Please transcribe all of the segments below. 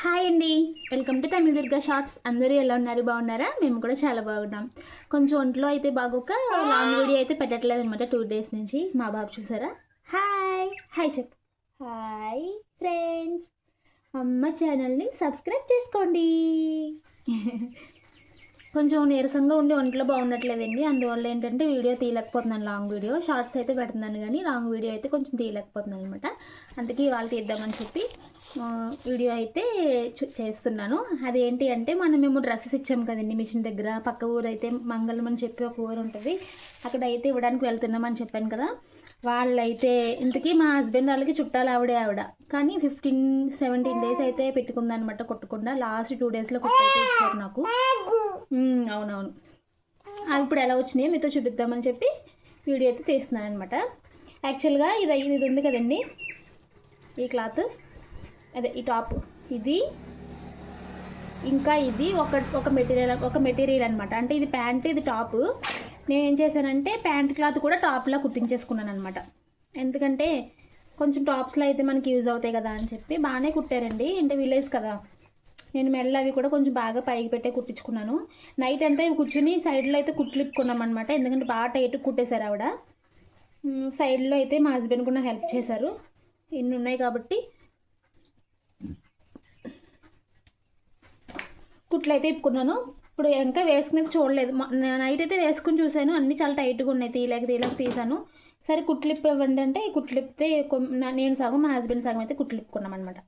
Hi అండి. Welcome to Tamila Durga shorts. అందరూ ఎలా ఉన్నారు? బాగున్నారా? మేము కూడా చాలా బాగున్నాం. కొంచెం ఒంట్లో అయితే బాగోక లాంగ్ వీడియో అయితే పెట్టట్లేదు అనమాట టూ డేస్ నుంచి. మా బాబు చూసారా? హాయ్. హాయ్ చెప్పు. హాయ్ ఫ్రెండ్స్ అమ్మ ఛానల్ని సబ్స్క్రైబ్ చేసుకోండి. కొంచెం నీరసంగా ఉండి ఒంట్లో బాగుండట్లేదండి. అందువల్ల ఏంటంటే వీడియో తీయలేకపోతున్నాను. Long video. షార్ట్స్ అయితే పెడుతున్నాను కానీ లాంగ్ వీడియో అయితే కొంచెం తీయలేకపోతున్నాను అనమాట అందుకే ఇవాళ తీద్దామని చెప్పి వీడియో అయితే చూ- చేస్తున్నాను. అదేంటి అంటే మనం మేము డ్రెస్సెస్ ఇచ్చాము కదండి మిషన్ దగ్గర. పక్క ఊరు అయితే మంగళం అని చెప్పి ఒక ఊరు ఉంటుంది. అక్కడ అయితే ఇవ్వడానికి వెళ్తున్నామని చెప్పాను కదా. వాళ్ళైతే ఇంతకీ మా హస్బెండ్ వాళ్ళకి చుట్టాలు ఆవిడే ఆవిడ. కానీ ఫిఫ్టీన్ సెవెంటీన్ డేస్ అయితే పెట్టుకుందనమాట కొట్టకుండా. లాస్ట్ టూ డేస్లో కొట్టయితే ఇచ్చారు నాకు. అవునవును. అవి ఇప్పుడు ఎలా వచ్చినాయో మీతో చూపిద్దామని చెప్పి వీడియో అయితే తీస్తున్నాను అనమాట యాక్చువల్గా ఇది ఇది ఉంది కదండి. ఈ క్లాత్. అదే ఈ టాప్. ఇది ఇంకా ఇది ఒక ఒక మెటీరియల్ ఒక మెటీరియల్ అనమాట అంటే ఇది ప్యాంట్ ఇది టాప్. నేను ఏం చేశానంటే ప్యాంట్ క్లాత్ కూడా టాప్లా కుట్టించేసుకున్నాను అనమాట ఎందుకంటే కొంచెం టాప్స్లో అయితే మనకి యూజ్ అవుతాయి కదా అని చెప్పి బాగానే కుట్టారండి. అంటే విలేజ్ కదా. నేను మెల్ల అవి కూడా కొంచెం బాగా పైకి పెట్టే కుట్టించుకున్నాను. నైట్ అంతా కూర్చొని కూర్చుని సైడ్లో అయితే కుట్లిప్పుకున్నాం అనమాట ఎందుకంటే బాగా టైట్ కుట్టేశారు ఆవిడ. సైడ్లో అయితే మా హస్బెండ్ కూడా హెల్ప్ చేశారు. ఇన్ని ఉన్నాయి కాబట్టి కుట్లు అయితే ఇప్పుకున్నాను. ఇప్పుడు ఇంకా వేసుకునేది చూడలేదు. నైట్ అయితే వేసుకుని చూశాను. అన్నీ చాలా టైట్గా ఉన్నాయి. తీయలేక తీయలేక తీసాను సరే కుట్లు ఇవ్వండి అంటే ఈ కుట్లు ఇప్పితే నేను సగం మా హస్బెండ్ సగం అయితే కుట్లు ఇప్పుకున్నాం అనమాట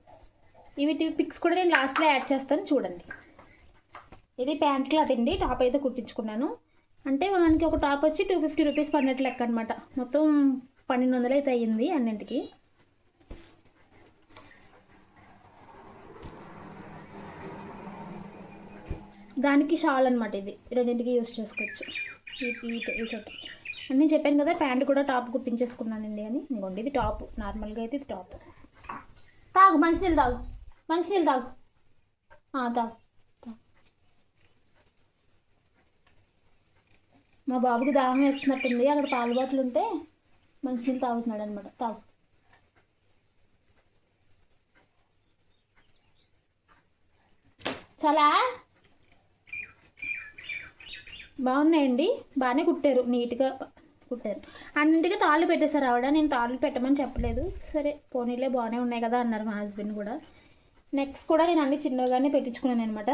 ఇవి పిక్స్ కూడా నేను లాస్ట్లో యాడ్ చేస్తాను. చూడండి. ఇది ప్యాంట్ క్లాత్ అండి టాప్ అయితే కుట్టించుకున్నాను. అంటే మనకి ఒక టాప్ వచ్చి టూ ఫిఫ్టీ రూపీస్ పడినట్లు లెక్క అనమాట మొత్తం పన్నెండు వందలు అయితే అయ్యింది అన్నింటికి. దానికి షాల్ అనమాట ఇది. రెండింటికి యూస్ చేసుకోవచ్చు. ఈ సెట్. అని నేను చెప్పాను కదా ప్యాంట్ కూడా టాప్ కుట్టించేసుకున్నానండి అని. ఇంకోండి ఇది టాప్. నార్మల్గా అయితే ఇది టాప్. తాగు మంచినీళ్ళు తాగు. మంచినీళ్ళు తాగు. తాగు. మా బాబుకి దాహం వేస్తున్నట్టుంది. అక్కడ పాల బాటిల్ ఉంటే మంచినీళ్ళు తాగుతున్నాడు అనమాట తాగు. చాలా బాగున్నాయండి. బాగానే కుట్టారు. నీట్గా కుట్టారు. అన్నింటికి తాళ్ళు పెట్టేశారు ఆవిడ. నేను తాళ్ళు పెట్టమని చెప్పలేదు. సరే పోనీలే బాగానే ఉన్నాయి కదా అన్నారు మా హస్బెండ్ కూడా. నెక్స్ట్ కూడా నేను అన్ని చిన్నగానే పెట్టించుకున్నాను అనమాట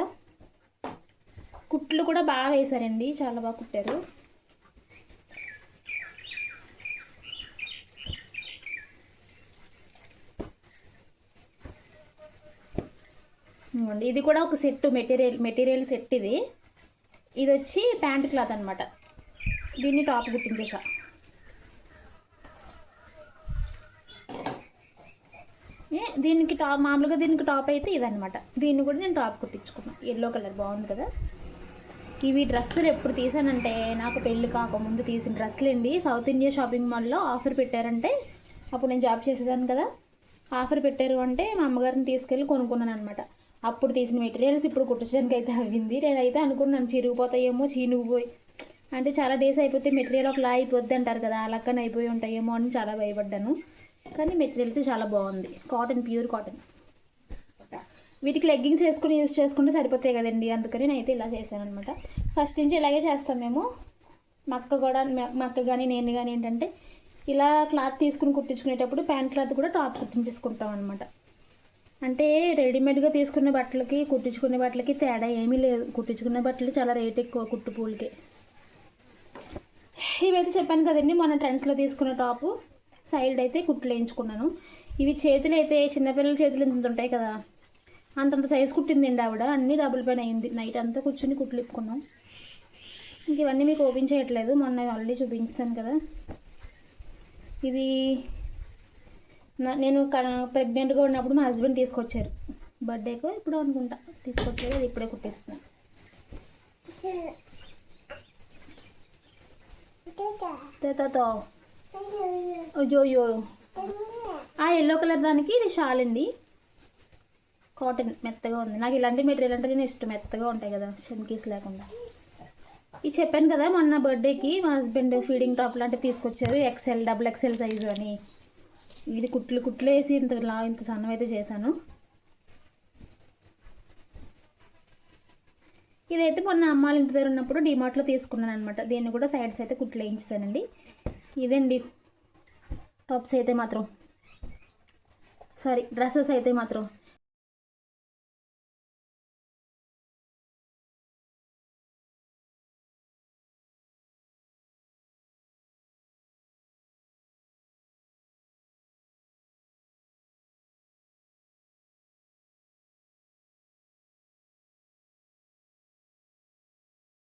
కుట్లు కూడా బాగా వేశారండి. చాలా బాగా కుట్టారు. ఇది కూడా ఒక సెట్ మెటీరియల్ మెటీరియల్ సెట్ ఇది. ఇది వచ్చి ప్యాంట్ క్లాత్ అనమాట దీన్ని టాప్ కుట్టించేసా. ఏ, దీనికి టాప్ మామూలుగా దీనికి టాప్ అయితే ఇదనమాట దీన్ని కూడా నేను టాప్ కుట్టించుకున్నాను ఎల్లో కలర్ బాగుంది కదా. ఇవి డ్రెస్సులు ఎప్పుడు తీసానంటే నాకు పెళ్ళి కాకముందు తీసిన డ్రెస్సులు అండి సౌత్ ఇండియా షాపింగ్ మాల్లో ఆఫర్ పెట్టారంటే అప్పుడు నేను జాబ్ చేసేదాన్ని కదా. ఆఫర్ పెట్టారు అంటే మా అమ్మగారిని తీసుకెళ్ళి కొనుక్కున్నాను అనమాట అప్పుడు తీసిన మెటీరియల్స్ ఇప్పుడు కుట్టించడానికి అయితే అవ్వింది. నేనైతే అనుకున్నాను చిరిగిపోతాయేమో చీనుగుపోయి అంటే చాలా డేస్ అయిపోతే మెటీరియల్ ఒకలా అయిపోద్ది అంటారు కదా అలాక్కని అయిపోయి ఉంటాయేమో అని చాలా భయపడ్డాను. కానీ మెటీరియల్ అయితే చాలా బాగుంది. Cotton pure cotton. వీటికి లెగ్గింగ్స్ వేసుకుని యూస్ చేసుకుంటే సరిపోతాయి కదండి అందుకని నేను అయితే ఇలా చేశాను అనమాట ఫస్ట్ నుంచి ఇలాగే చేస్తాం మేము. మా అక్క కూడా మా- మా అక్క కానీ నేను కానీ ఏంటంటే ఇలా క్లాత్ తీసుకుని కుట్టించుకునేటప్పుడు ప్యాంట్ క్లాత్ కూడా టాప్ కుట్టించేసుకుంటాం అనమాట అంటే రెడీమేడ్గా తీసుకునే బట్టలకి కుట్టించుకునే బట్టలకి తేడా ఏమీ లేదు. కుట్టించుకునే బట్టలు చాలా రేట్ ఎక్కువ కుట్టు పూలకి. ఇవైతే చెప్పాను కదండి మొన్న ట్రెండ్స్లో తీసుకున్న టాపు. సైడ్ అయితే కుట్లు వేయించుకున్నాను. ఇవి చేతులు అయితే చిన్నపిల్లల చేతులు ఇంత ఉంటాయి కదా. అంతంత సైజు కుట్టిందండి ఆవిడ. అన్నీ డబుల్ పైన అయింది. నైట్ అంతా కూర్చొని కుట్లు ఇప్పుకున్నాం. ఇంక ఇవన్నీ మీకు ఓపెన్ చేయట్లేదు. మొన్న ఆల్రెడీ చూపించాను కదా. ఇది నేను ప్రెగ్నెంట్గా ఉన్నప్పుడు మా హస్బెండ్ తీసుకొచ్చారు. బర్త్డేకు ఇప్పుడు అనుకుంటా. తీసుకొచ్చారు అది ఇప్పుడే కుట్టిస్తున్నాను తేతాతో. అయ్యో అయ్యో ఆ ఎల్లో కలర్ దానికి ఇది షాల్ అండి. కాటన్ మెత్తగా ఉంది. నాకు ఇలాంటి మెటీరియల్ అంటే నేను ఇష్టం. మెత్తగా ఉంటాయి కదా చమ్కీస్ లేకుండా. ఇది చెప్పాను కదా మొన్న బర్త్డేకి మా హస్బెండ్ ఫీడింగ్ టాప్ లాంటివి తీసుకొచ్చారు. ఎక్సెల్ డబుల్ ఎక్సెల్ సైజు అని. ఇది కుట్లు కుట్లు వేసి ఇంత లా ఇంత సన్నమైతే చేశాను. ఇదైతే మొన్న అమ్మాయిలు ఇంటి దగ్గర ఉన్నప్పుడు డిమార్ట్లో తీసుకున్నాను అనమాట దీన్ని కూడా సైడ్స్ అయితే కుట్లు వేయించానండి ఇదండి. టాప్స్ అయితే మాత్రం. సారీ డ్రెస్సెస్ అయితే మాత్రం.